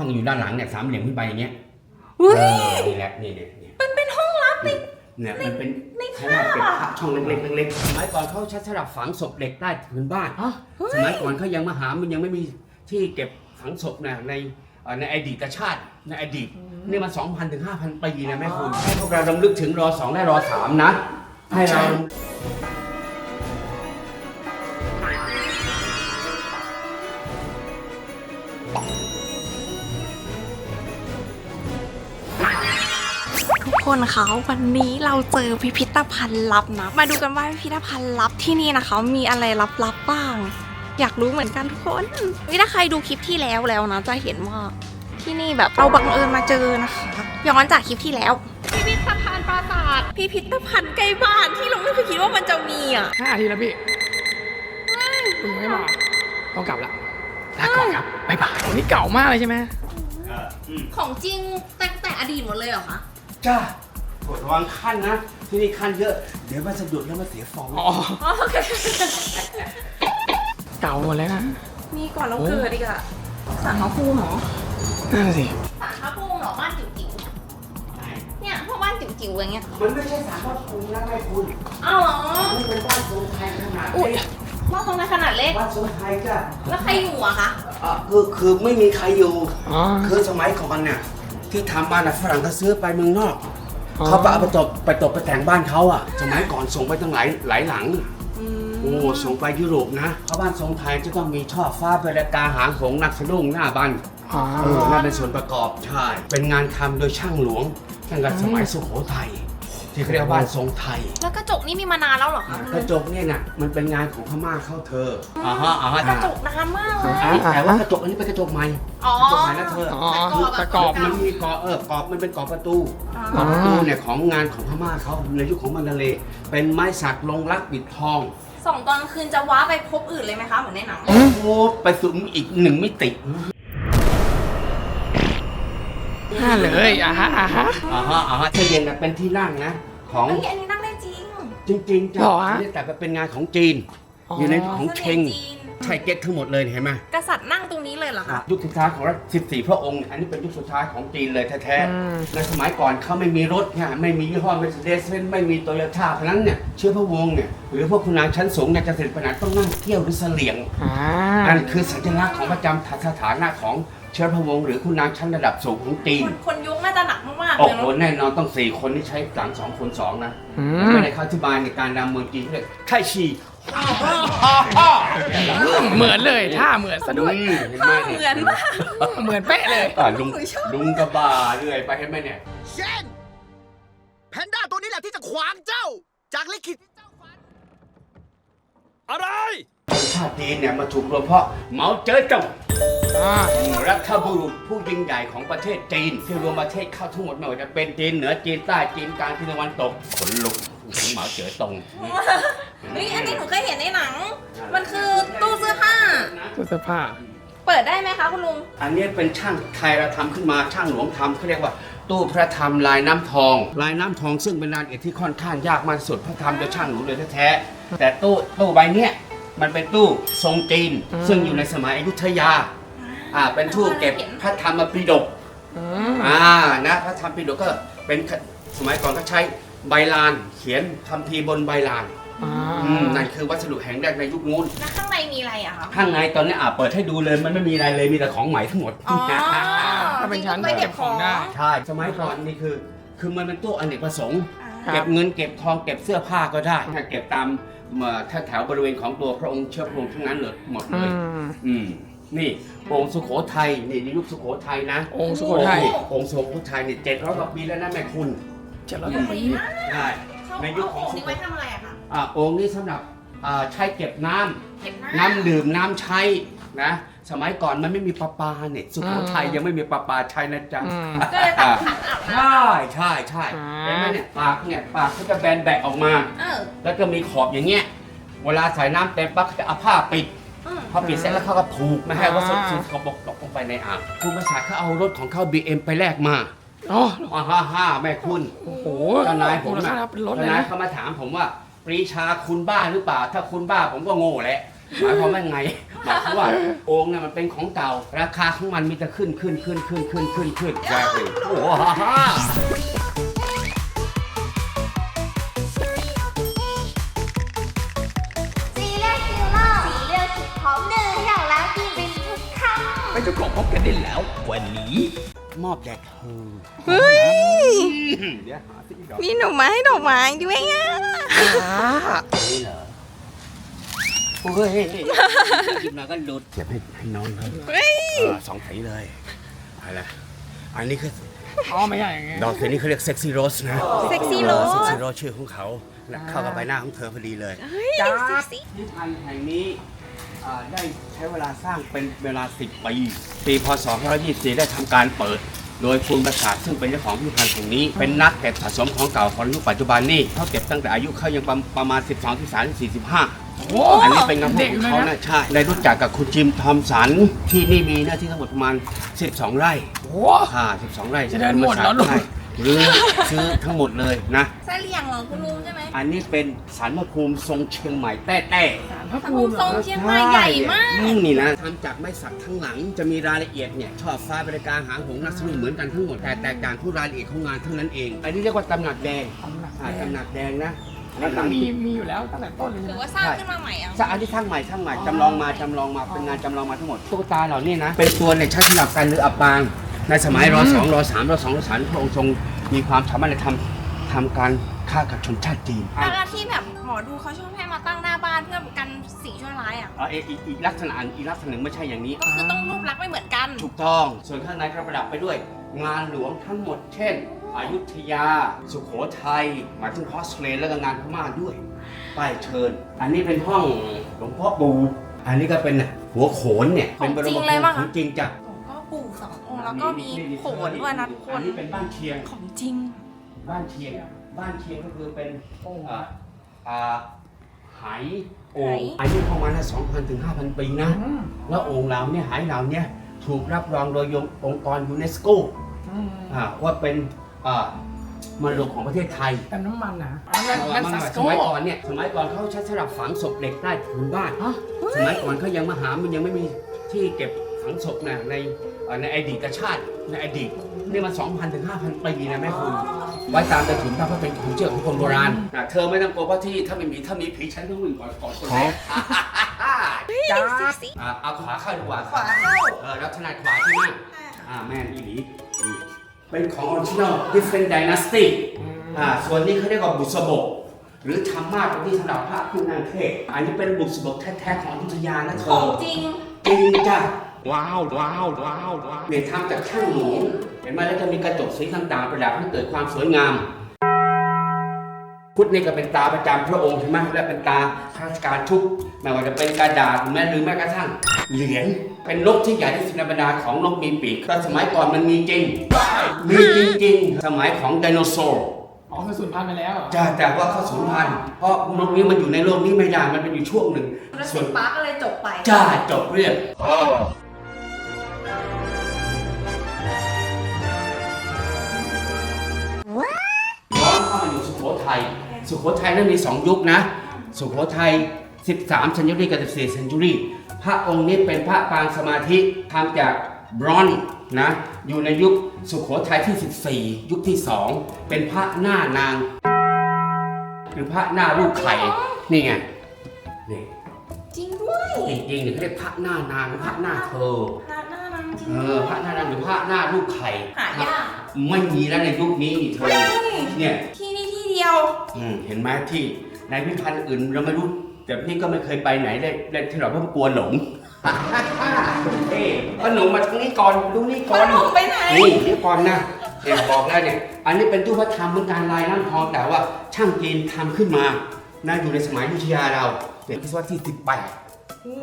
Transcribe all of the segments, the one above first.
ช่องอยู่ด้านหลังเนี่ยสามเหลี่ยมขึ้นไปอย่างเงี้ยเฮ้เอยอนี่แหละนี่เนี่ยเนี่ยมันเป็นห้องลับใน เนี่ยมันเป็นในขนาดเป็นภาพภาพช่องเล็กๆเล็กๆสมัยก่อนเขาใช้สำหรับฝังศพเด็กใต้พื้นบ้านอ๋อสมัยก่อนเขายังมาหามันยังไม่มีที่เก็บฝังศพนะในเอ่อในอดีตชาติในอดีตนี่มัน2,000ถึง5,000ปีนะแม่คุณให้พวกเรารำลึกถึงรอสองและรอสามนะ ให้เรา คนคะวันนี้เราเจอพิพิธภัณฑ์ลับนะ มาดูกันว่าพิพิธภัณฑ์ลับที่นี่นะคะมีอะไรลับๆบ้าง อยากรู้เหมือนกันทุกคนนี่ถ้าใครดูคลิปที่แล้วแล้วนะจะเห็นว่าที่นี่แบบเราบังเอิญมาเจอนะคะย้อนจากคลิปที่แล้ว พิพิธภัณฑ์ปราสาทพิพิธภัณฑ์ใกล้บ้านที่เราไม่เคยคิดว่ามันจะมีอะห้านาทีแล้วพี่คุณไม่มาต้องกลับละลาก่อนครับบ๊ายบายวันนี้เก่ามากเลยใช่ไหมของจริงแต่แต่อดีตหมดเลยเหรอคะ จ้าโปรดระวังขั้นนะ ที่นี่ขั้นเยอะ เดี๋ยวมันสะดุดแล้วมันเสียฟองอ๋ออ๋อโอเค เก่าหมดแล้วนะ มีก่อนเราเกิดอีกอะสารพระภูมิเหรอนั่นนะสิสารพระภูมิเหรอบ้านจิ๋วๆเนี่ยพวกบ้านจิ๋วๆอย่างเงี้ยมันไม่ใช่สารพระภูมินะแม่คุณอ้าวเหรอนี่เป็นบ้านทรงไทยขนาดอุ้ยเล็กบ้านตรงนั้นขนาดเล็ก บ้านทรงไทยจ้ะแล้วใครอยู่อะคะ อะคือคือไม่มีใครอยู่ อ๋อ คือสมัยก่อนเนี่ย ที่ทำบ้านน่ะฝรั่งก็ซื้อไปเมืองนอกอ๋อ เขาไปเอาไปตบไปตบไปแต่งบ้านเขาอะสมัยก่อนส่งไปตั้งหลายหลายหลัง โอ้ส่งไปยุโรปนะเพราะบ้านทรงไทยจะต้องมีช่อฟ้าเป็นกาหางหงส์นักสะดุ้งหน้าบ้านอ๋อ เออนั่นเป็นส่วนประกอบใช่ เป็นงานทำโดยช่างหลวงตั้งแต่สมัยสุโขทัย ที่เขาเรียกว่าบ้านทรงไทย แล้วกระจกนี่มีมานานแล้วเหรอคะกระจกเนี่ยน่ะมันเป็นงานของพม่าเข้าเธออ่าฮะอ่าฮะกระจกนานมากเลยอ่าแต่ว่ากระจกอันนี้เป็นกระจกใหม่อ๋อกระจกใหม่นะเธออ๋อคือตะกรอบมันมีกรอบเออกรอบมันเป็นกรอบประตูอ๋กรออบประตูเนี่ยของงานของพม่าเขาในยุคของมันดาเลย์เป็นไม้สักลงรักปิดทองสองตอนคืนจะว้าไปพบอื่นเลยไหมคะเหมือนในหนังโอ้โหไปสู่อีกหนึ่งมิติ ห้าเลยอะฮะอะฮะอ่าฮะ อ่าฮะที่เย็นน่ะเป็นที่นั่งนะ ของเฮ้ยอันนี้นั่งได้จริงจริงๆจ้ะเหรอฮะ นี่แต่เป็นงานของจีน อยู่ในของเชงสน่ห์จีนใช่เก็ตทั้งหมดเลยเห็นไหมกษัตริย์นั่งตรงนี้เลยเหรอคะ ยุคสุดท้ายของรัช14พระองค์ อันนี้เป็นยุคสุดท้ายของจีนเลยแท้อืม ๆในสมัยก่อนเขาไม่มีรถเนี่ยไม่มียี่ห้อ Mercedes ไม่มีโตโยต้าเพราะฉะนั้นเนี่ยเชื้อพระวงศ์เนี่ยหรือพวกคุณนางชั้นสูงเนี่ยจะเสด็จไปไหนต้องนั่งเที่ยวหรือเสลียง อ่า นั่นคือสัญลักษณ์ของประจำสถานะของ เชื้อพระวงศ์หรือคุณนางชั้นระดับสูงของจีน คนคนยุคน่าจะหนักมากๆโอ้เลยโหเนาะแน่นอนต้องสี่คนที่ใช้หลังสองคนสองนะอืไม่มได้เข้าอธิบายในการนำเมืองจีนเรียกไข่ชีเหมือนเลยท่าเหมือนซะด้วย อืมเห็นไหมเหเนี่ยมือนมาก เหมือนเป๊ะเลย อะลุงหนูชอบ ลุงกระบาเรื่อยไปเห็นไหมเนี่ย เช่นแพนด้าตัวนี้แหละที่จะขวางเจ้า จากลิขิตที่เจ้าฝันอะไร ชาติจีนเนี่ยมาถูกรวมเพราะเหมาเจ๋อจงอ่ารัฐบุรุษผู้ยิ่งใหญ่ของประเทศจีน ที่รวมประเทศเข้าทั้งหมดไม่ว่าจะเป็นจีนเหนือจีนใต้จีนกลางจีนตะวันตกขนลุกถึงเหมาเจ๋อตงเฮ้ยอันนี้หนูเคยเห็นในหนัง มันคือตู้เสื้อผ้า ตู้เสื้อผ้า เปิดได้ไหมคะคุณลุง อันนี้เป็นช่างไทยเราทำขึ้นมาช่างหลวงทำเขาเรียกว่าตู้พระธรรมลายน้ำทอง ลายน้ำทองซึ่งเป็นงานเอกที่ค่อนข้างยากมากที่สุดเพราะทำโดยช่างหลวงโดยแท้ๆแต่ตู้ตู้ใบเนี้ย มันเป็นตู้ทรงจีนอืมซึ่งอยู่ในสมัยอยุธยาอ่าเป็นตู้เก็บพระธรรมปิฎกอืมอ่านะพระธรรมปิฎกก็เป็นสมัยก่อนก็ใช้ใบลาน เขียนคำพีร์บนใบลานอ่าอืมนั่นคือวัสดุแห่งแรกในยุคนู้นแล้วข้างในมีอะไรอะคะข้างในตอนนี้อ่าเปิดให้ดูเลยมันไม่มีอะไรเลยมีแต่ของใหม่ทั้งหมดอ๋อถ้าเป็นชั้นไว้เก็บของได้ใช่สมัยก่อนนี่คือ คือมันเป็นตู้อเนกประสงค์ครับเก็บเงินเก็บทองเก็บเสื้อผ้าก็ได้ถ้าเก็บตามเอ่อแถวแถวบริเวณของตัวพระองค์เชื้อพระองค์ทั้งนั้นเลยหมดเลอืยมอืมนี่องค์สุโขทัยนี่ในยุคสุโขทัยนะองค์สุโขทัยองค์สุโขทัยนี่เจ็ดร้อยกว่าปีแล้วนะแม่คุณเจ็ดร้อยใหกว่าญ่ปีมากใช่เขาในยุคเอาของของสุนี้โขไว้ทำอะไรอะคะอ่าองค์นี้สำหรับอ่าใช้เก็บน้ำเก็บน้ำน้ำดื่มน้ำใช้ นะ สมัยก่อนมันไม่มีประปาเนี่ย สุโขทัยอืมยังไม่มีประปาใช้นะจ๊ะอืม ก็เลยตัดขันอาบน้ใช่ใช่ใช่อ่าเห็นไหมเนี่ยปากเนี่ยปากเขาจะแบนแบะออกมาำเออแล้วก็มีขอบอย่างเงี้ย เวลาใส่น้ำเต็มปั๊บเขาจะเอาผ้าปิด อืมพอปิดเสร็จแล้วเขาก็ผูกไม่ให้วัสดุอ่าสิ่งสกปรกตกลงไปในอ่างคุณภาษาเขาเอารถของเขา BM ไปแลกมาอ๋ออ่าฮ่าฮ่าแม่คุณโอ้โหเจ้านายผมมูลค่าน่ะเป็นรถเจ้าเลยนายนะ เขามาถามผมว่า ปรีชาคุณบ้าหรือเปล่า ถ้าคุณบ้าผมก็โง่แหละ หมายความว่าไงหมายความว่าโอ่งเนี่ยมันเป็นของเก่า ราคาของมันมีแต่ขึ้นขึ้นขึ้นขึ้นขึ้นขึ้นขึ้นแย่เลยโอ้โหสีเลือดคิวเลอร์สีเลือดคิดพร้อมเนื้อเขย่าแล้วกินเป็นทุกคำไม่จะขอพบกันได้แล้ว วันนี้มอบแด่เธอเฮ้ย เดี๋ยวหาที่ดอกมีดอกไม้ให้ดอกไม้ด้วยอะ นี่เหรอ โอ้ยหยิบมาก็หลุดเก็บให้ให้น้องเขาเออสองสีเลยอะไรอันนี้คืออ๋อไม่ใช่อย่างเงี้ยดอกสีนี้เขาเรียกเซ็กซี่โรสนะ เซ็กซี่โรส เซ็กซี่โรสชื่อของเขาและเข้ากับใบหน้าของเธอพอดีเลยเฮ้ยสิสิพิพิธภัณฑ์แห่งนี้อ่าได้ใช้เวลาสร้างเป็นเวลา 10 ปี ปีพศ2524 ได้ทำการเปิด โดยคุณประสาทซึ่งเป็นเจ้าของพิพิธภัณฑ์แห่งนี้ เป็นนักเก็บสะสมของเก่าของยุคปัจจุบันนี่เขาเก็บตั้งแต่อายุเขายังประประมาณ 12 13 45 โอ้อันนี้เป็นงานพวเด็กกของเลยเขานะนะใช่ได้รู้จักกับคุณจิมทอมสันที่นี่มีเนื้อที่ทั้งหมดประมาณ 12 ไร่โหค่ะ12 ไร่จะเดินหมดเหรอลูกใช่หรือซื้อทั้งหมดเลยนะเสลี่ยงเหรอคุณลุงใช่ไหมอันนี้เป็นสารพระภูมิทรงเชียงใหม่แต้แต้สารพระพระภูภูมิมิเหทรรองเชียงใหม่ใหญ่มากอืนี่นะทำจากไม้สักทั้งหลังจะมีรายละเอียดเนี่ยชอบฟ้าบริการหางหงส์นักสนุนเหมือนกันทั้งหมดแต่แตกต่างทุกรายละเอียดของงานเท่านั้นเอง อันนี้เรียกว่าตำหนักแดงตำหนักอ่าแดงตำ หนักแดงนะแล้วก็มีมีอยู่แล้วตั้งแต่ต้นเลยหรือนะว่าสร้างขึ้นมาใหม่อะสร้างอันที่สร้างใหม่สร้างใหม่จำลองมาจำลองมาเป็นงานจำลองมาทั้งหมดตุ๊กตาเหล่านี้นะ เป็นตัวเนี่ยใช้สำหรับการเรืออับปาง ในสมัยรอสองรอสามรอสองรอสามพระองค์ทรงมีความสามารถในทำทำการฆ่ากับชนชาติจีนแล้วที่แบบหมอดูเขาชอบให้มาตั้งหน้าบ้านเพื่อกันสิ่งชั่วร้ายอะอ่าอีกอีกอีกลักษณะอันอีกลักษณะหนึ่งไม่ใช่อย่างนี้ ก็คือต้องรูปลักษณ์ไม่เหมือนกัน ถูกต้อง ส่วนข้างในก็ประดับไปด้วย งานหลวงทั้งหมดเช่น อยุธยา สุโขทัยหมายถึงคอสเพลย์แล้วก็งานพม่าด้วย ป้ายเชิญ อันนี้เป็นห้องหลวงพ่อปู่อันนี้ก็เป็นหัวโขนเนี่ยของเป็นจริงเลยปะคะของจริงจ้ะหลวงพ่อปู่สององค์แล้วก็มีโขนด้วยนะทุกคอันนนี้เป็นบ้านเชียงของจริง บ้านเชียงบ้านเชียงก็คือเป็นโอ้อ่าอ่าไหโอ่งไหอายุประมาณสองพันถึงห้าพันปีนะอืมแล้วโอ่งเหล่าเนี้ไหเหล่าเนี้ถูกรับรองโดยองค์กรยูเนสโกอืมอ่าว่าเป็น อ่ามรดกของประเทศไทยแต่น้ำมันนะอันนั้นนั่นซัสสโกมัยก่อนเนี่ยสมัยก่อนเขาใช้สำหรับฝังศพเด็กใต้ถุนบ้านฮะสมัยก่อนเขายังมาหามันยังไม่มีที่เก็บฝังศพนะในเอ่อในอดีตชาติในอดีตนี่มัน2,000ถึง5,000ปีนะแม่คุณไว้ตามใต้ถุนบ้านเพราะเป็นความเชื่อของคนโบราณนะเธอไม่ต้องกลัวว่าที่ถ้าไม่มีถ้ามีผีฉันต้องวิ่งก่อนก่อนคนแรกจ้าอ่าเอาขวาเข้าดีกว่าขวาเข้าเออแล้วถนัดขวาใช่ไหมอ่าแม่นอีหลีนี่ เป็นของ original different dynasty อ่าส่วนนี้เขาเรียกว่าบุษบก หรือธรรมาสเป็นที่สำหรับพระผู้นางเทศ อันนี้เป็นบุษบกแท้ๆของอยุธยานะเธขอองจริง จริงจ้ะว้าวว้าวว้าวว้าวเนี่ยทำจากช่างหลวงเห็นไหมแล้วจะมีกระจกสีต่างๆประดับให้เกิดความสวยงาม พุทธนี่ก็เป็นตาประจำพระองค์ใช่ไหมและเป็นตาข้าราชการทุกไม่ว่าจะเป็นกระดาษแม้หรือแม้กระทั่งเหรียญเป็นนกที่ใหญ่ที่สุดในบรรดาของนกมีปีกก็สมัยก่อนมันมีจริง มีจริงๆ สมัยของไดโนเสาร์อ๋อมันสูญพันธุ์ไปแล้วเหรอจ้าแต่ว่าเขาสูญพันธุ์เพราะนกนี้มันอยู่ในโลกนี้ไม่ได้มันเป็นอยู่ช่วงหนึ่งแล้วส่สิวนปาร์กก็เลยจบไป จ้าจบเรื่อง ทัย สุโขทัยนั้นมีสองยุคนะ สุโขทัย 13เซนจูรี่กับ14เซนจูรี่พระองค์นี้เป็นพระปางสมาธิทำจากบรอนซ์นะ อยู่ในยุคสุโขทัยที่ 14 ยุคที่ 2 เป็นพระหน้านาง หรือพระหน้าลูกไข่ นี่ไง นี่จริงด้วย จริงๆเนี่ยเขาเรียกพระหน้านางหรือพระหน้าเธอพระหน้านางจริงเออ พระหน้านางหรือพระหน้าลูกไข่ หายาก ไม่มีแล้วในยุคนี้นี่เธอเฮ้ยเนี่ย ที่นี่ที่เดียว อืมเห็นไหมที่ในพิพิธภัณฑ์อื่นเราไม่รู้ แต่พี่ก็ไม่เคยไปไหนได้ได้ที่เราเพราะกลัวหลงเอ้ก็หนูมาทางนี้ก่อนดูนี่ก่อนพ่อหนุ่มไปไหน นี่เดี๋ยวก่อนนะเนี่ยบอกแล้วเนี่ย อันนี้เป็นตู้พระธรรมเหมือนการลายน้ำทองแต่ว่า ช่างจีนทำขึ้นมานะอยู่ในสมัยอยุธยาเราเป็นทศวรรษที่สิบแปดโอ้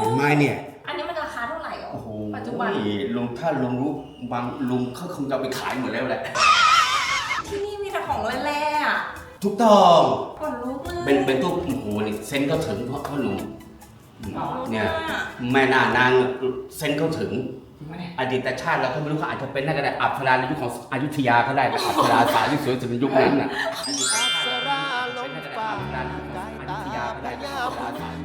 เห็นไหมเนี่ย อันนี้มันราคาเท่าไหร่อ๋อโอ้โหปัจจุบัน ลุงถ้าลุงรู้บางลุงเขาคงจะเอาไปขายหมดแล้วแหละ ที่นี่มีแต่ของแร่ๆอะถูกต้องขนลุกเลยเป็นเป็นตู้โอ้โหนี่เซนก็ถึงเพราะเพราะหนูอ๋อเนี่ยแม่นานางเซนเขาถึงจริงไหมเนี่ยอดีตชาติเราก็ไม่รู้เขาอาจจะเป็นน่าจะได้อัปสราในยุคของอยุธยาก็ได้แต่อัปสราสาวที่สวยสุดในยุคนั้นน่ะอดีตชาติเราเป็นน่าจะได้อัปสราในยุคของอยุธยาก็ได้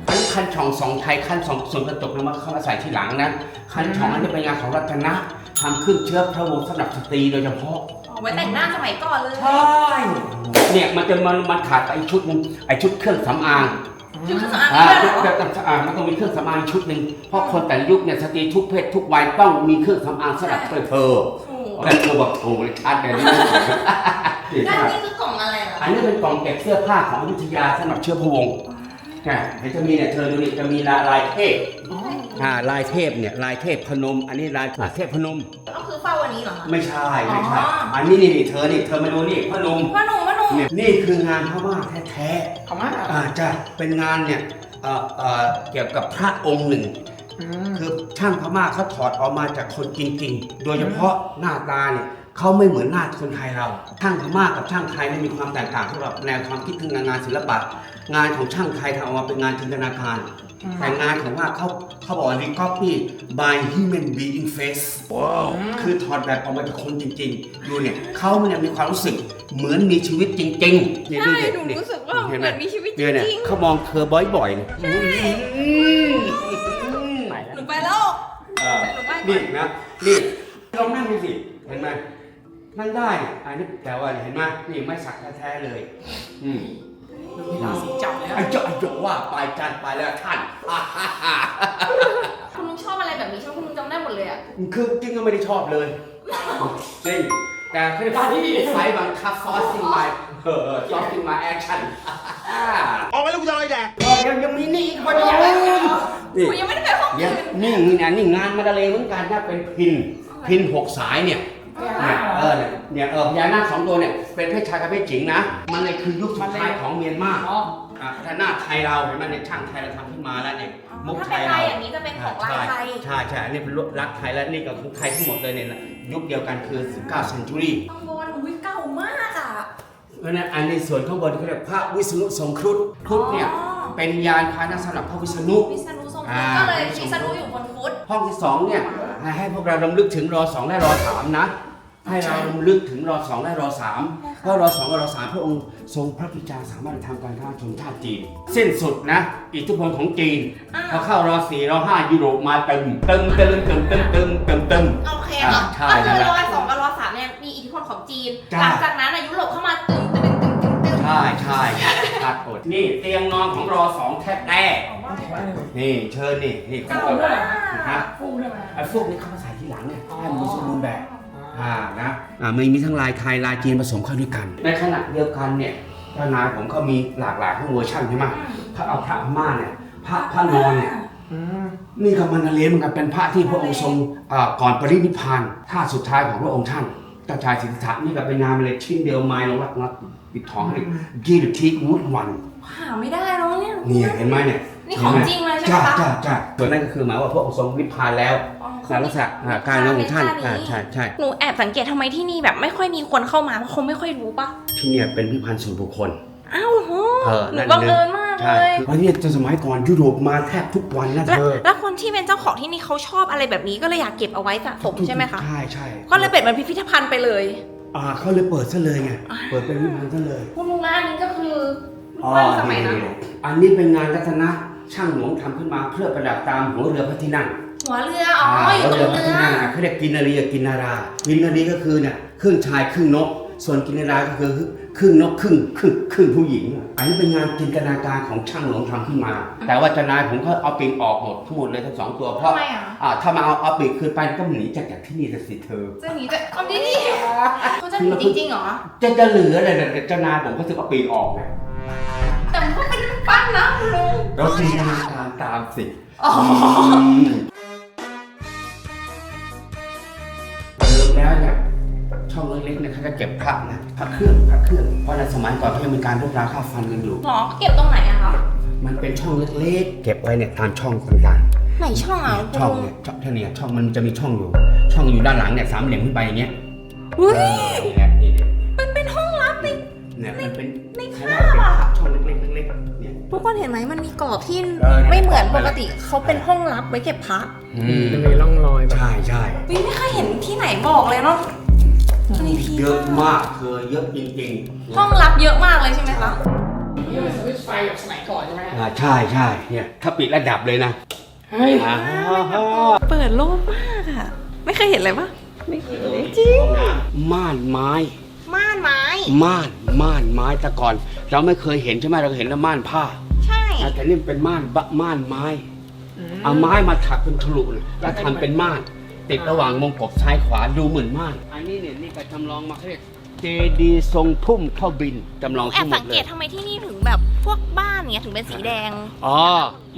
คันคันช่องสองไทยคันสองส่วนกระจกเนี่ยมันเข้ามาใส่ทีหลังนะคันช่องอันนี้เป็นงานของรัตนะทำขึ้นเชื้อพระวงศ์สำหรับสตรีโดยเฉพาะ เอาไว้แต่งหน้าสมัยก่อนเลย ใช่เนี่ยมันจะมันมันขาดไอชุดหนึงไอชุดเครื่องสำอางชุดเครื่องสำอางอ่านี่ด้วยเหรอเครื่องสำอางมันต้องมีเครื่องสำอางชุดหนึ่งเพราะคนแต่ละยุคเนี่ยสตรีทุกเพศทุกวัยต้องมีเครื่องสำอางสำหรับเธอเธอโอ้โหแต่เธอบอกโอ้ยชัดเลยนี่ด้านนี้คือกล่องอะไรเหรออันนี้เป็นกล่องเก็บเสื้อผ้าของอยุธยาสำหรับเชื้อพระวงศ์เนี่ยเดี๋ยวจะมีเนี่ยเธอดูนี่จะมีลายลายเทพอ่าลายเทพเนี่ยลายเทพพนม อันนี้ลายอ่าเทพพนม ก็คือเฝ้าวันนี้เหรอคะไม่ใช่ไม่ใช่อ๋ออัอันนี้นี่นี่เธอนี่เธอมาดูนี่พนมพ่อหนุ่มพ่อหนุ่มเนี่ยนี่คืองานพม่าแท้ๆขอบมากอาจะเป็นงานเนี่ยเอ่อเอ่อเกี่ยวกับพระองค์หนึ่งคือช่างพม่าเขาถอดออกมาจากคนจริง ๆ โดยเฉพาะหน้าตาเนี่ย เขาไม่เหมือนหน้าคนไทยเรา ช่างพม่ากับช่างไทยเนี่ยมีความแตกต่างสำหรับแนวความคิดทางงานศิลปะ งานของช่างไทยทำออกมาเป็นงานจินตนาการ แต่งานของว่าเขาเขาบอกว่า recopy by human being face คือถอดแบบออกมาจากคนจริงๆ ดูเนี่ยเขาเนี่ยมีความรู้สึกเหมือนมีชีวิตจริงๆเนี่ยดูใช่ดิหนูเนี่ยรู้สึกว่าเหห็มือนมีชีวิตจเนี่ยเนี่ยริงเขามองเธอบ่อยๆเนี่ยไปๆหแล้วนูไปแล้วเออหนูไปก่นี่อนนะนี่ลองนั่งดูสิเห็นไหม นั่งได้เนี่ยอันนี้แต่ว่าเห็นไหมนี่ไม่สักแท้ๆเลย อืมมีราศีจับเลยไอ้เจ้าไอ้เจ้าว่าไปจันไปแล้วท่านอ่าฮ่าฮ่าคุณลุงชอบอะไรแบบนี้ใช่ไหมคุณลุงจำได้หมดเลยอะคือจริงก็ไม่ได้ชอบเลยจริงแต่คือตอนที่ไฟบังคับซอสซิงมาเออซอสซิงมาแอคชั่นออกไปแล้วกูจะเอาอะไรแดกยังยังมีนี่อีกคนนึงหนี่นูยังไม่ได้ไปห้องเดี๋ยวอื่นนี่เนี่ยนี่งานมาดาเลเหมือนกันนะเป็นพินพินหกสายเนี่ย เนี่ยเออเนี่ยเนี่ยเออพญานาคสองตัวเนี่ยเป็นเพศชายกับเพศหญิงนะ มันเลยคือยุคสุดท้ายของเมียนมาอ๋อ อะถ้าหน้าไทยเราเห็นไหมเนี่ยช่างไทยเราทำขึ้นมาแล้วเนี่ยมุกถ้าไทเป็นยลาเรายอย่างนี้จะเป็นของลายไทย ใช่ใช่อันนี้เป็นรักไทยและนี่ก็ของไทยทั้งหมดเลยเนี่ยนะยุคเดียวกันคือ 19 century ข้างบนอุ้ยเก่ามากอะเพราะฉะนั้นอันในส่วนข้างบนเขาเรียกพระวิษณุทรงครุฑครุฑเนี่ยอ๋อ เป็นยานพาหนะสำหรับพระวิษณุ วิษณุทรงครุอ่าฑก็เลยวิษณุอยู่บนครุฑห้องที่สองเนี่ย ให้พวกเรารำลึกถึงรอสองและรอสามนะ ให้เรารำลึกถึงรอสองและรอสามเพราะรอสองกับรอสามพระองค์ทรงพระพิจารณ์สามารถทำการค้าชนชาติจีนสิ้นสุดนะ อิทธิพลของจีนอ่าพอเข้ารอสี่รอห้ายุโรปมาตึมตึมตึมตึมตึมตึมตึมตึมโอเคค่ะอ่าใช่ก็นั่คืนอแหละรอยสองกับรอยสามเนี่ยมีอิทธิพลของจีนจ้าหลังจากนั้นอายุโรปเข้ามาตึงตึงตึงตึงตึงใช่ใช่ ตัดอด นี่เตียงนอนของรอสองแทบแน่นี่เชิญนี่นี่เก่าฟูกมากฮะฟูได้ไหมไอ้ฟูกนี่เขามาใส่ทีหลังเนี่ยให้มันสมบูรณ์แบบอ่านะอ่ามันมีทั้งลายไทยลายจีนผสมเข้าด้วยกัน ในขณะเดียวกันเนี่ยพระนายผมก็มีหลากหลายทั้งเวอร์ชันใช่ไหมถ้าเอาพระพม่าเนี่ยพระพระนอนเนี่ยอืมนี่ก็มันเลเหมือนกันเป็นพระที่พระองค์ทรงอ่าก่อนปรินิพพานท่าสุดท้ายของพระองค์ท่านเจ้าชายสิทธัตถะนี่ก็เป็นงานเลยชิ้นเดียวไม้ลงรักนัด ปิดทองให้กีดทีวุฒวันหาไม่ได้แล้วเนี่ย เนี่ยเห็นไหมเนี่ยนี่ของจริงเลยใช่ไหมจ้าคะจ้าจ้าส่วนนั้นก็คือหมายว่าพระองค์ทรงนิพพานแล้วอ๋อการรักษาอ่าการงานของท่านอ่าใช่ใช่หนูแอบสังเกตทำไมที่นี่แบบไม่ค่อยมีคนเข้ามาเพราะคงไม่ค่อยรู้ปะที่เนี่ยเป็นพิพิธภัณฑ์ส่วนบุคคลอ้าวโหเออหนั่นูนบังเอิญมากใช่เลยเพราะเนี่ยจะสมัยก่อนยุโรปมาแทบทุกวันนะแล้วเธอแล้วคนที่เป็นเจ้าของที่นี่เขาชอบอะไรแบบนี้ก็เลยอยากเก็บเอาไว้สะสมใช่ไหมคะใช่ใช่ก็เลยเป็นเหมือนพิพิธภัณฑ์ไปเลย อ่าเขาเลยเปิดซะเลยไง เปิดเป็นพิพิธภัณฑ์ซะเลย คุณลุงร้านนี้ก็คือรูปปั้นสมัยนั้นนี่อันนี้เป็นงานรัตนะช่างหลวงทำขึ้นมาเพื่อประดับตามหัวเรือพระที่นั่งหัวเรืออ๋ออยู่หัวตรเรืองพระเรืที่อนั่งอะเขาเรียกกินนารีกับกินนารากินนารีก็คือเนี่ยครึ่งชายครึ่งนก ส่วนกินนาราก็คือ ครึ่งนกครึ่งครึ่งครึ่งผู้หญิง อันนี้เป็นงานจินตนาการของช่างหลวงทำขึ้นมา แต่ว่าเจานายผมก็เอาปีกออกหมดทั้งหมดเลยทั้งสองตัวเพราะทำไมอะ อ่าถ้ามาเอาเอาปีกคืนไปก็หนีจากจากที่นี่จะสิเธอ จะหนีจะเอาดีดิเขาจะหนีจริงๆเหรอ จะจะเหลืออะไรแต่เจ้านายผมก็ซื้อเอาปีกออกไงแต่มันก็เป็นรูปปั้นนะคุณลุงเราจินตนาการตามสิอ๋อ ม กๆเนี่ยเขาจะเก็บพระนะพระเครื่องพระเครื่องเพราะในสมัยก่อนเขายังมีการรบราค่าฟันกันอยู่หมอเก็บตรงไหนอะคะมันเป็นช่องเล็กๆ เก็บไว้เนี่ยตามช่องต่างไหนช่องอะๆช่องเนี่ยช่องเนี่ยช่องมันจะมีช่องอยู่ ช่องอยู่ด้านหลังเนี่ยสามเหลี่ยมขึ้นไปอย่างเงี้ยอุ้ยเออนี่แหละนี่เนี่ยมันเป็นห้องลับในเนี่ยมันเป็นในเขาภาเรียกพว่าอะเป็นช่องเล็กๆเล็กๆเนี่ยทุกคนเห็นไหมมันมีกรอบที่เออเนี่ยไม่เหมือนกรปอบกอะไรติเขาเป็นห้องลับไว้เก็บพระอืมจะมีร่องรอยแบบใช่ใช่วิไม่เคยเห็นที่ไหนบอกเลยเนาะอันนี้พี่ เยอะมากเธอเยอะจริงๆห้องลับเยอะมากเลยใช่ไหมคะนี่เป็นสวิตช์ไฟแบบสมัยก่อนใช่ไหมฮะอ่าใช่ใช่เนี่ยถ้าปิดระดับเลยนะเฮ้ยอ่าเปิดโลกมากอะไม่เคยเห็นเลยปะไม่เคยเลยจริงม่านไม้ม่านไม้ม่านม่านไม้แต่ก่อน เราไม่เคยเห็นใช่ไหมเราเห็นแล้วม่านผ้า ใช่อ่าแต่นี่เป็นม่านบะม่านไม้เอาไม้มาถักเป็นทะลุนะแล้วทำเป็นม่าน ติดระหว่างมงกบซ้ายขวาดูเหมือนม่านอันนี้เนี่ยนี่ก็จำลองมาเขาเรียกเจดีย์ทรงพุ่มเข้าบินจำลองแอบทั้งหมสัดงเลเกยตทำไมที่นี่ถึงแบบพวกบ้านเนี้ยถึงเป็นสีแดง อ๋อ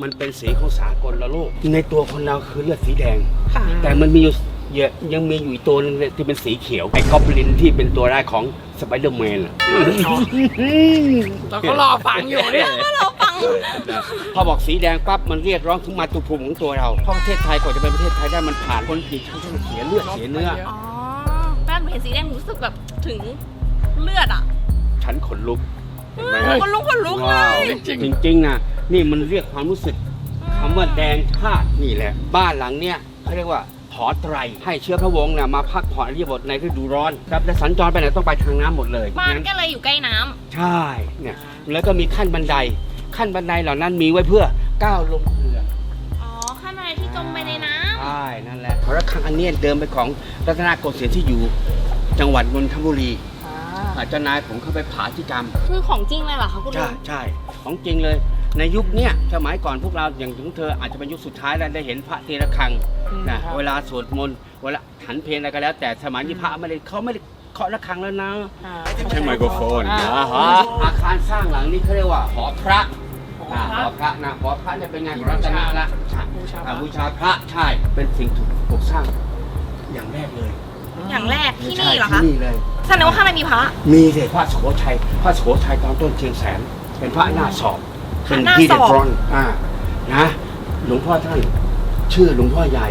มันเป็นสีของสากลละโลก ในตัวคนเราคือเลือดสีแดง ค่ะ แต่มันมีอยู่เยอะยังมีอยู่อีกตัวหนึงเนี่ยที่เป็นสีเขียวไอ้กอบลินที่เป็นตัวแรกของสไปเดอร์แมนอะ เราก็รอฟังอยู่เนี่ย เราฟัง พอบอกสีแดงปั๊บมันเรียกร้องถึงมาตุภูมิของตัวเราเพราะประเทศไทยก่อนจะเป็นประเทศไทยได้มันผ่านคนผิดทั้งที่เสียเลือดเสียเนื้อ อ๋อแป้งเห็นสีแดงหนูรู้สึกแบบถึงเลือดอะฉันขนลุกเห็นไหมคนลุกคนลุกเลว้าวย จริง จริงๆนะนี่มันเรียกความรู้สึกคำว่าแดงธาตุนี่แหละ บ้านหลังเนี้ยเขาเรียกว่าหอไตรให้เชื้อพระวงศ์นะมาพักผ่อนอริยบทในฤดูร้อนครับและสัญจรไปไหนต้องไปทางน้ำหมดเลยบ้านงั้นก็เลยอยู่ใกล้น้ำ ใช่เนี่ยแล้วก็มีขั้นบันได ขั้นบันไดเหล่านั้นมีไว้เพื่อก้าวลงเรืออ๋อข้างในที่จมไปในน้ใช่นั่นแหละเพราะว่าครั้งอันเนี้ยเดิมเป็นของรัตนโกสินทร์ที่อยู่ จังหวัดนนทบุรีอ่าอ่าเจ้านายผมเข้าไปผาที่กรรมำคือของจริงเลยเหรอคะคุณลุใช่งใช่ของจริงเลย ในยุคเนี้ยสมัยก่อนพวกเราอย่างถึงเธออาจจะเป็นยุคสุดท้ายแล้วได้เห็นพระตีระฆังนะครับเวลาสวดมนต์เวลาหันเพลงอะไรก็แล้ว แต่สมัยนี้พระไม่ได้เขาไม่ได้ เคาะระฆังแล้วนะอ่าใช้ไมโครโฟนอ่านะฮะอาคารสร้างหลังนี้เขาเรียกว่าหอพระอ่าหอพระนะหอพระเนี่ยเป็นงานของรัตนะละใช่บูชาพอ่าระบูชาพระใช่เป็นสิ่งถูกปลูกสร้างอย่างแรกเลย อย่างแรกที่ใช่นี่เหรอคะที่นี่เลยแสดงว่าข้างในมีพระ มีสิพระสุโขทัยพระสุโขทัยตอนต้นเชียงแสน เป็นพระหน้าสอบพระเป็นหน้าที่สเด็อดบร้อนอ่านะหลวงพ่อท่านชื่อหลวงพ่อใหญ่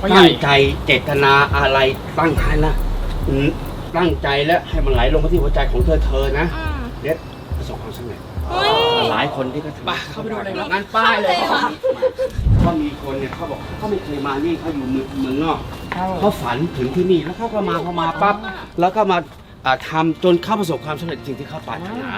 พ่อใหญ่ตั้งใจเจตนาอะไรตั้งใจนะอืม ตั้งใจแล้วให้มันไหลลงมาที่หัวใจของเธอเธอนะอืมเด็ดประสบความสำเร็จเฮ้ย หลายคนที่ก็ทำไปเข้าไปดูเลยครับงั้นป้ายเลยเข้าเลยค่ะก็มีคนเนี่ยเขาบอกเขาไม่เคยมานี่เขาอยู่เมืองเมืองนอกครับผมเขาฝันถึงที่นี่แล้วเขาก็มาพอมาปั๊บแล้วก็มาอ่าทำจนเขาประสบความสำเร็จสิ่งที่เขาปรารถนา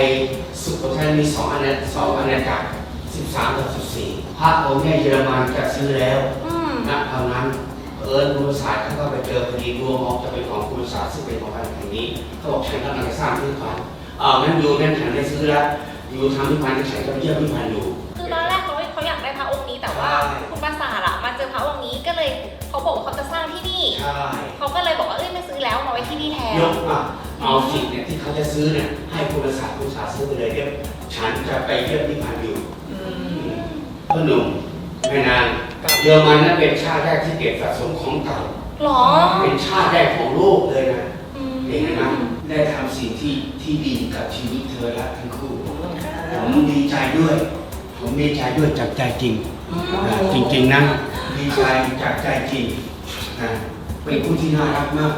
ยสุโขทัยสุโขทัยมีสองอาณาสองอาณาจักร13กับ14พระองค์เนี่ยเยอรมันจะซื้อแล้วอืมณตอนนั้นเอิญบุรศาสตร์เขาก็ไปเจอพอดีดวงออกจะเป็นของบุรศาสตร์ซึ่งเป็นของบ้านแห่งนี้เขาบอกฉันกำลังจะสร้างที่พันเอองั้นอยู่งั้นฉันได้ซื้อแล้วอยู่ทำที่พันฉันก็เยี่ยมที่พันอยู่ คือตอนแรกเขาเขาอยากได้พระองค์นี้แต่ว่าใช่ คุณปราสาทอะมาเจอพระองค์นี้ก็เลยเขาบอกว่าเขาจะสร้างที่นี่ ใช่เขาก็เลยบอกว่าเอ้ยไม่ซื้อแล้วมาไว้ที่นี่แทนยกอะ เอาสิ่งเนี่ยที่เขาจะซื้อเนี่ยให้บุรศาสตร์บุรศาสตร์ซื้อไปเลยเดี๋ยวฉันจะไปเยี่ยมที่พันอยู่พ่อหนุ่มแม่นางเยอรมันนั้นเป็นชาติแรกที่เก็บสะสมของเก่าหรอ เป็นชาติแรกของโลกเลยนะอืมเห็นไหมได้ทำสิ่งที่ที่ดีกับชีวิตเธอและทั้งคู่ผมดีใจด้วย ผมดีใจด้วยจากใจจริงนะจริง ๆนะดีใจจากใจจริงนะเป็นคู่ที่น่ารักมาก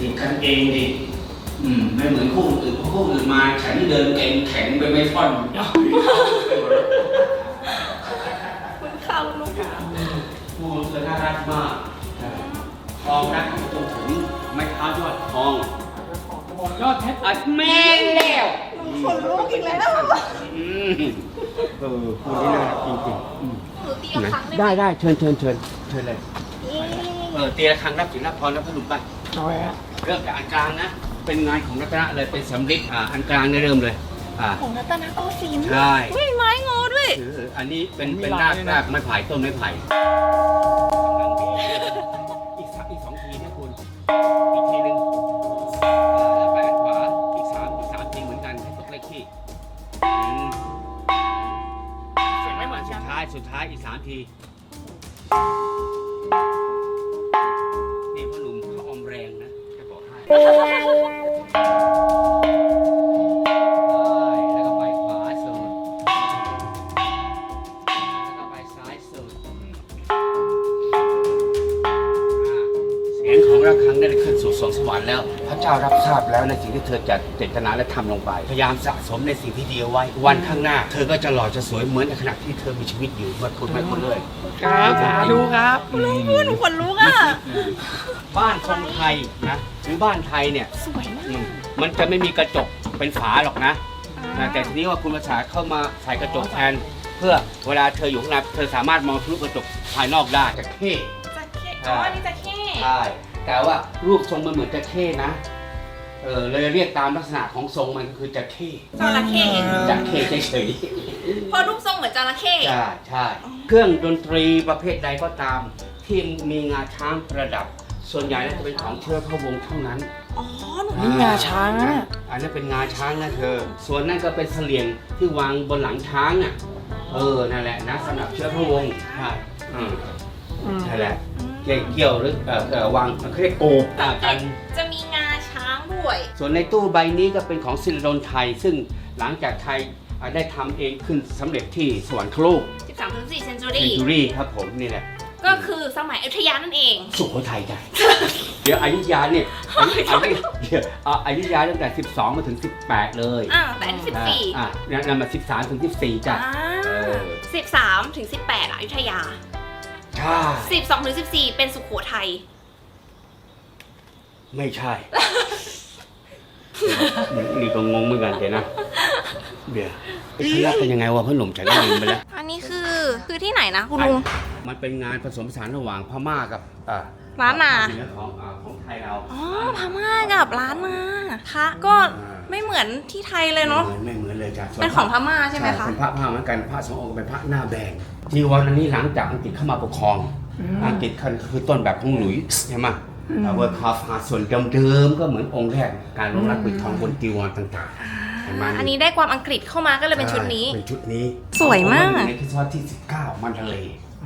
อืมดีกันเองดิอืมไม่เหมือนคู่อื่นเพราะคู่อื่นมาฉันนี่เดินเก่งแข็งไปไม่ท่อนคุณข้าวลูกค่ะคู่เธอน่ารักมากทองรักจนถึงไม้เท้ายอดทองยอดเพชรอัดแม่แล้วคนลูกอีกแล้วเออคู่นี้น่ารักจริงๆหนูตีละครั้งได้ได้ได้เชิญเชิญเชิญเชิญเลย เอ๊ะเออตีละครั้งรับสินรับพรรับพนุไปเอาไว้ฮะเริ่มจากอันกลางนะ เป็นงานของรัตนะเลยเป็นสำริดอ่าอันกลางเนี่ยเริ่มเลยอ่า ของรัตนโกสินทร์ใช่ อุ้ยไม้งอด้วยเอออันนี้เป็นเป็นรากรากไม้ไผ่ต้นไม้ไผ่อีกสักอีกสองทีนะคุณอีกทีหนึ่งอ่าแล้วไปอันขวาอีกสามอีกสามทีเหมือนกันให้ตกเลขที่อืมเสียงไม่เหมือนสุกัดนท้ายสุดท้ายอีกสามที แล้วก็ไปขวาสุด แล้วก็ไปซ้ายสุดอ่าได้ขึ้นสู่สวงสวรรค์แล้ว จ้ารับทราบแล้วในสิ่งที่เธอจะเจตนาและทำลงไป พยายามสะสมในสิ่งที่ดีเอาไว้ วันข้างหน้า เธอก็จะหล่อจะสวยเหมือนในขณะที่เธอมีชีวิตอยู่เมื่อคุณไม่คุณเลยครับสาธุครับพูดหนูขนลุกอะ บ้านทรงไทยนะหรือบ้านไทยเนี่ยสวยมากอืมมันจะไม่มีกระจกเป็นฝาหรอกนะนะแต่ทีนี้ว่าคุณภาษาเข้ามาใส่กระจกแทน เพื่อเวลาเธออยู่ข้างในเธอสามารถมองทะลุกระจกภายนอกได้จะเท่จะเข้อ๋ออันนี้จะเข้ใช่แต่ว่ารูปทรงมันเหมือนจะเข้นะ เออเลยเรียกตามลักษณะของทรงมันก็คือจะเข้จระเข้จะเข้เฉยเพราะรูปทรงเหมือนจระเข้ๆใช่ใช่เครื่องดนตรีประเภทใดก็ตาม ที่มีงาช้างประดับ ส่วนใหญ่แล้วจะเป็นของเชื้อพระวงศ์เท่านั้นอ๋อหนูนี่งาช้างนะอันนั้นเป็นงาช้างนะเธอ ส่วนนั่นก็เป็นเสลียงที่วางบนหลังช้างอะเออนั่นแหละนะสำหรับเชื้อพระวงศ์ใช่อืมอืมนั่นแหละเกี่ยวเกี่ยวหรือเอ่อเอ่อวางเขาเรียกโกบอ่ากันจะมีงาช้างด้วย ส่วนในตู้ใบนี้ก็เป็นของซิลิโดนไทย ซึ่งหลังจากไทยอ่าได้ทำเองขึ้นสำเร็จที่สวรรคโลก13ถึง4เซนจูเซนรี่จูรี่ครับผมนี่แหละ ก็คือสมัยอยุธยานั่นเอง สุโขทัยจ้ะ เดี๋ยวอยุธยาเนี่ยอยุอยุเดี๋ยวอ่าอยุธยาตั้งแต่ 12 มาถึง 18 เลยอ่าแต่อันที่อ่าอ่านั่นมา 13 ถึง 14 14จ้ะ อ่าเออ 13ถึง18อะอยุธยา ใช่ 12ถึง14 เป็นสุโขทัย ไม่ใช่ นี่ก็งงเหมือนกันเดี๋ยวนะเดี๋ยวไอ้ที่รักเป็นยังไงวะเพื่อนหนุ่มฉันก็ลืมไปแล้ว อันนี้คือคือที่ไหนนะคุณลุง มันเป็นงานผสมผสานระหว่างพม่ากับอ่าล้านนา เหนือของอ่าของไทยเราอ๋อพม่ากับล้านนาพระก็ไม่เหมือนที่ไทยเลยเนาะ ไม่เหมือนเลยจ้ะส่วเป็นของพม่าใช่ไหมคะ เป็นพระพม่าเหมือนกันพระสององค์เป็นพระหน้าแบนจีวรอันนี้หลังจากอังกฤษเข้ามาปกครอง อังกฤษคือต้นแบบของหลุยส์ใช่ไหม เวอร์คาฟาส่วนเดิมๆก็เหมือนองค์แรก การลงรักปิดทองบนจีวรต่างๆเห็นไหมอันนี้ได้ความอังกฤษเข้ามาก็เลยเป็นชุดนี้ เป็นชุดนี้สวยมากในทศวรรษที่ 19 มันทะเล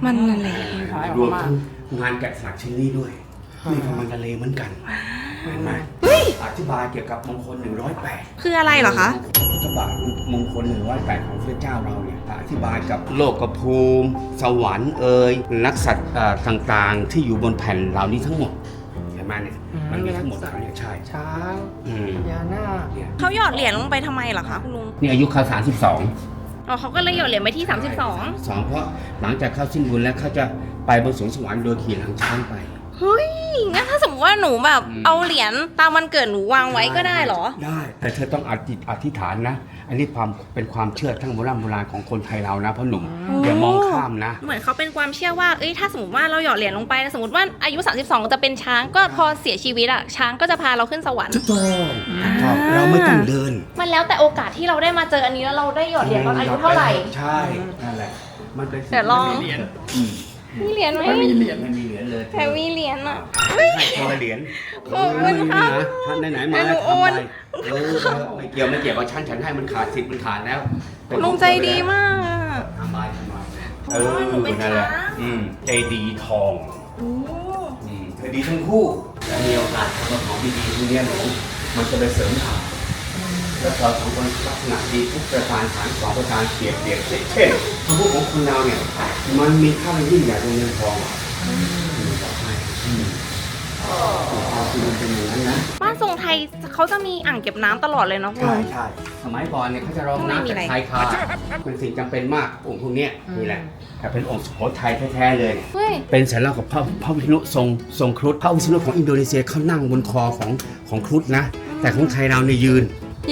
มันอะไรคล้ายรขอวงมมาทั้งงานแกะสลักชิ้นนี้ด้วยนี่ก็มันทะเลเหมือนกันเห็นไหมอธิบายเกี่ยวกับมงคล 108 คืออะไรเหรอคะพุทธบาทมงคล 108 ของพระเจ้าเราเนี่ยอธิบายกับโลกกับภูมิ สวรรค์เอ่ยนักสัตว์เอ่อต่างๆ ที่อยู่บนแผ่นเหล่านี้ทั้งหมด เห็นไหมเนี่ย มันมีทั้งหมดเหล่านี้ใช่ช้างอืมพญานาคเนี่ยเขาหยอดเหรียญลงไปทำไมเหรอคะคุณลุง นี่อายุเขา32อ๋อเขาก็เลยหยอดเหรียญไปที่ 32 สองเพราะหลังจากเข้าสิ้นบุญแล้วเขาจะไปบนสวงสวรรค์โดยขี่หลังช้างไป เฮ้ยงั้นถ้าสมมติว่าหนูแบบอืมเอาเหรียญตามวันเกิดหนูวางไว้ก็ได้เหรอ ได้ แต่เธอต้องอธิอธิษฐานนะ อันนี้ความเป็นความเชื่อทั้งโบราณโบราณของคนไทยเรานะพ่อหนุ่มอืมอย่ามองข้ามนะ เหมือนเขาเป็นความเชื่อว่าเอ้ยถ้าสมมติว่าเราหยอดเหรียญลงไปสมมติว่าอายุ 32 จะเป็นช้างก็พอเสียชีวิตอะช้างก็จะพาเราขึ้นสวรรค์ ถูกต้องครับเราไม่ต้องเดิน มันแล้วแต่โอกาสที่เราได้มาเจออันนี้แล้วเราได้หยอดเหรียญตอนอายุเท่าไหร่ ใช่ นั่นแหละ มันเป็นสิ่เดี๋ยวลองที่ไม่มีเหรียญอืมมีเหรียญไหมไม่มีเหรียญไม่มี เหรียญเลยแต่มีเหรียญอะให้คนละเหรียญขอบคุณค่ะเออนะท่านไหนๆมาให้หนูแล้วโอทำนไปเออไม่เกี่ยวไม่เกี่ยวกับฉันฉันให้มันขาดสิทธิ์มันขาดแล้วเป็นลุงใจดีมากอะทำไปทำไปเอโอ้อยหนูเป็นนั่นแหละช้างอืมใจดีทองอืมใจดีทั้งคู่แล้วมีโอกาสทำของดีๆพวกเนี้ยหนูมันจะไปเสริมข่าวแล้วเราสองคนลักษณะดีทุกประการฐานสองประการเปรียบเปรียบเช่นคำพูดของคนเราเนี่ยมันมีค่ายิ่งใหญ่กว่าเงินทองอะอืมบอกให้อืม ความจริงมันเป็นอย่างนั้นนะบ้านทรงไทยเขาจะมีอ่างเก็บน้ำตลอดเลยเนาะคุณใช่ลุง ใช่สมัยก่อนเนี่ยเขาจะรองไม่มีน้ำอะไรจากชายคาเป็นสิ่งจำเป็นมากองค์พวกเนี้ยนี่แหละแต่เป็นองค์สุโขทัยแท้ๆเลยเฮ้ย เป็นสัญลักษณ์ของพระพระวิษณุทรงทรงครุฑพระวิษณุของอินโดนีเซียเขานั่งบนคอของของครุฑนะ แต่ของไทยเราเนี่ยยืน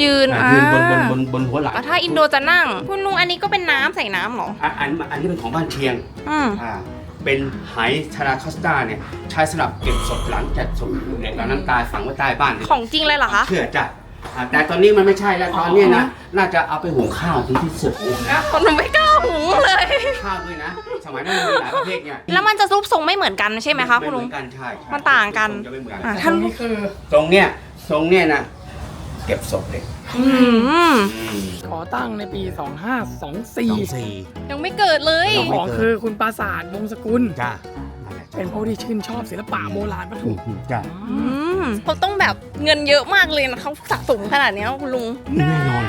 ยืนอะอ่ายืนบนบนบนบนหัวไหล่อะถ้าอินโดจะนั่งคุณลุงอันนี้ก็เป็นน้ำใส่น้ำเหรออะอันอันนี้เป็นของบ้านเชียง อืม อ่า เป็นไหชาราคอสตาเนี่ยใช้สำหรับเก็บศพหลังจากศพเด็กเหล่านั้นตายฝังไว้ใต้บ้านของจริงเลยเหรอคะเชื่อจ้ะอ่าแต่ตอนนี้มันไม่ใช่แล้วตอนเนี้ยนะน่าจะเอาไปหุงข้าวถึงที่สุดคนหนูไม่กล้าหุงเลย ข้าวด้วยนะ สมัยนั้นมันมีหลายประเภทไงแล้วมันจะรูปทรงไม่เหมือนกันใช่ไหมคะคุณลุง ไม่เหมือนกันใช่ใช่มันต่างกันทรจะไม่เหมือนอะท่าท่านนนี้คือ ตรงเนี้ยทรงเนี้ยนะเก็บศพเด็ก อืมขอตั้งในปี สอง2524 สี่ยังไม่เกิดเลยเจ้าของคือคุณปราสาทวงศ์สกุล จ้าเป็นผู้ที่ชื่นชอบศิลปะโบราณวัตถุจ้าอืมเขาต้องแบบเงินเยอะมากเลยนะเขาสะสมขนาดเนี้ยคุณลุง แน่นอน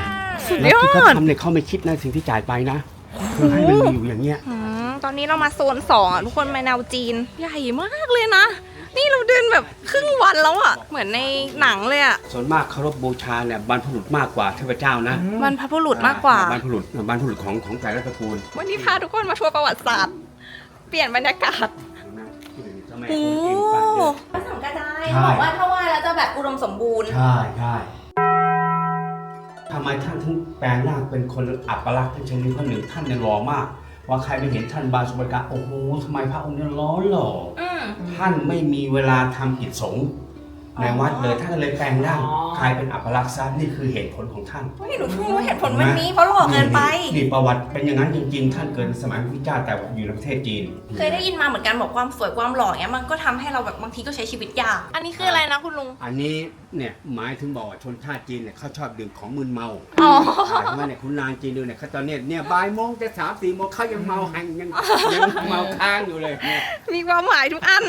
สุดแล้วยอที่เขาดทำเนี่ยเขาไม่คิดนะสิ่งที่จ่ายไปนะคือให้มันมีอยู่อย่างเงี้ย อืมตอนนี้เรามาโซนสองอะทุกคนมาแนวจีน ใหญ่มากเลยนะ นี่นี่เราเดินแบบครึ่งวันแล้วอะเหมือนในหนังเลยอะส่วนมากเคารพบูชาเนี่ยบรรพบุรุษมากกว่าเทพเจ้านะบรรพบุรุษมากกว่า บรรพบุรุษบรรพบุรุษของของแต่ละตระกูลวันนี้พาทุกคนมาทัวร์ประวัติศาสตร์ เปลี่ยนบรรยากาศเจ้าแม่โอ้กวนอิมปางเยอะพระสังกระจายใช่บอกว่าถ้าไหว้แล้วจะแบบอุดมสมบูรณ์ ใช่ใช่ทำไมท่านถึงแปลงร่างเป็นคนอัปลักษณ์ท่านชนิดคนหนึ่งท่านเนี่ยหล่อมาก ว่าใครไปเห็นท่านบาสุบกะโอ้โหทำไมพระองค์เนี่ยร้อนหล่ออืม ท่านไม่มีเวลาทำกิจสงฆ์ ในวัดเลยท่านก็เลยแปลงร่างกลายเป็นอัปลักษณ์ซะนี่คือเหตุผลของท่านเฮ้ยหนูเพิ่งรู้เหตุผลวันนี้เพราะหล่อเกินไปนี่ประวัติเป็นอย่างนั้นจริงๆ ท่านเกิดในสมัยพระพุทธเจ้าแต่อยู่ในประเทศจีน เคยได้ยินมาเหมือนกันบอกความสวยความหล่อเนี้ยมันก็ทำให้เราแบบบางทีก็ใช้ชีวิตยาก อันนี้คืออะไรนะคุณลุง อันนี้เนี่ยหมายถึงบอกว่าชนชาติจีนเนี่ยเขาชอบดื่มของมึนเมาอ๋อใช่เพราะว่าเนี่ยคุณนางจีนดูเนี่ยเขาตอนเนี้ยเนี่ยบ่ายโมงจะสามสี่โมงเขายังเมาแหงยังยังเมาค้างอยู่เลยเนี่ยมีความหมายทุกอัน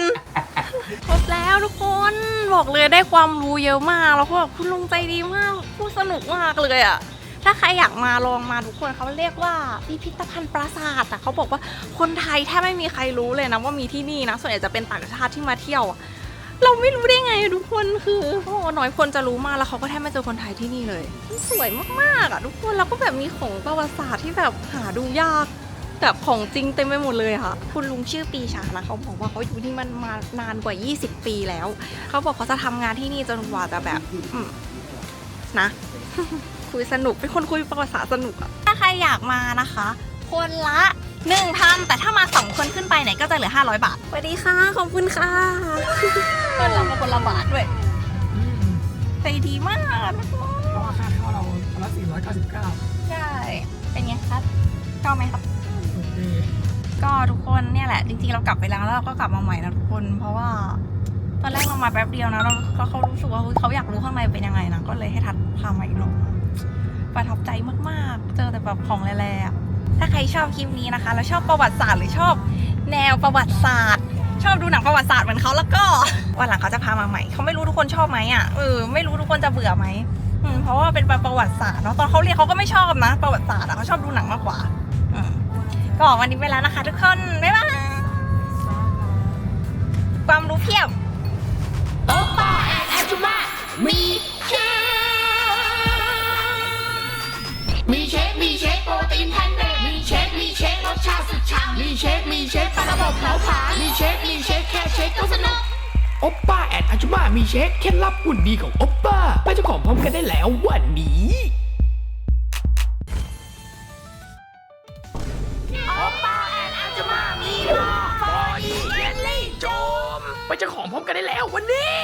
ครบแล้วทุกคนบอกเลยได้ความรู้เยอะมากแล้วก็แบบคุณลุงใจดีมากพูดสนุกมากเลยอะถ้าใครอยากมาลองมาทุกคนเขาเรียกว่าพิพิธภัณฑ์ปราสาทอะเขาบอกว่าคนไทยแทบไม่มีใครรู้เลยนะว่ามีที่นี่นะส่วนใหญ่จะเป็นต่างชาติที่มาเที่ยวอะเราไม่รู้ได้ไงทุกคนคือโอ้น้อยคนจะรู้มากแล้วเขาก็แทบไม่เจอคนไทยที่นี่เลย สวยมากๆอะทุกคนแล้วก็แบบมีของประวัติศาสตร์ที่แบบหาดูยาก แบบของจริงเต็มไปหมดเลยค่ะ คุณลุงชื่อปีชานะเขาบอกว่าเขาอยู่ที่มันมานานกว่า 20 ปีแล้ว เขาบอกเขาจะทำงานที่นี่จนกว่าจะแบบอืมนะ คุยสนุกเป็นคนคุยประวัติศาสตร์สนุกอะถ้าใครอยากมานะคะ คนละหนึ่งพันแต่ถ้ามาสองคนขึ้นไปเนี่ยก็จะเหลือ 500 บาทสวัสดีค่ะ ขอบคุณค่ะคนละมาคนละบาทด้วยอืมใจดีมากทุกคนเพราะว่าค่าเข้าเราคนละ499 ใช่ เป็นไงครับชอบไหมครับโอเค ก็ทุกคนเนี่ยแหละ จริงๆเรากลับไปแล้วแล้วเราก็กลับมาใหม่นะทุกคน เพราะว่า ตอนแรกเรามาแป๊บเดียวนะเราเขาเขารู้สึกว่าเขาอยากรู้ข้างในเป็นยังไงนะก็เลยให้ทัดพามาอีกรอบประทับใจมากๆ เจอแต่แบบของแร่ๆถ้าใครชอบคลิปนี้นะคะ แล้วชอบประวัติศาสตร์หรือชอบแนวประวัติศาสตร์ชอบดูหนังประวัติศาสตร์เหมือนเขาแล้วก็วันหลังเขาจะพามาใหม่เขาไม่รู้ทุกคนชอบไหมอะเออไม่รู้ทุกคนจะเบื่อไหมเพราะว่าเป็นประวัติศาสตร์เนาะตอนเขาเรียนเขาก็ไม่ชอบนะ ประวัติศาสตร์เขาชอบดูหนังมากกว่า ก็วันนี้ไปแล้วนะคะ ทุกคน บ๊ายบาย ความรู้เพียบมีเชคมีเชคโปรตีนแพนเดมีเชคมีเชครสชาติสุดฉ่ำมีเชคมีเชคปลาระบบเผาผลาญมีเชคมีเชคแค่เชคก็สนุกโอปป้าแอดอาจุมามีเช็คเคล็ดลับหุ่นดีของโอปป้าไปเจ้าของพร้อมกันได้แล้ววันนี้ ไปเจอของพร้อมกันได้แล้ววันนี้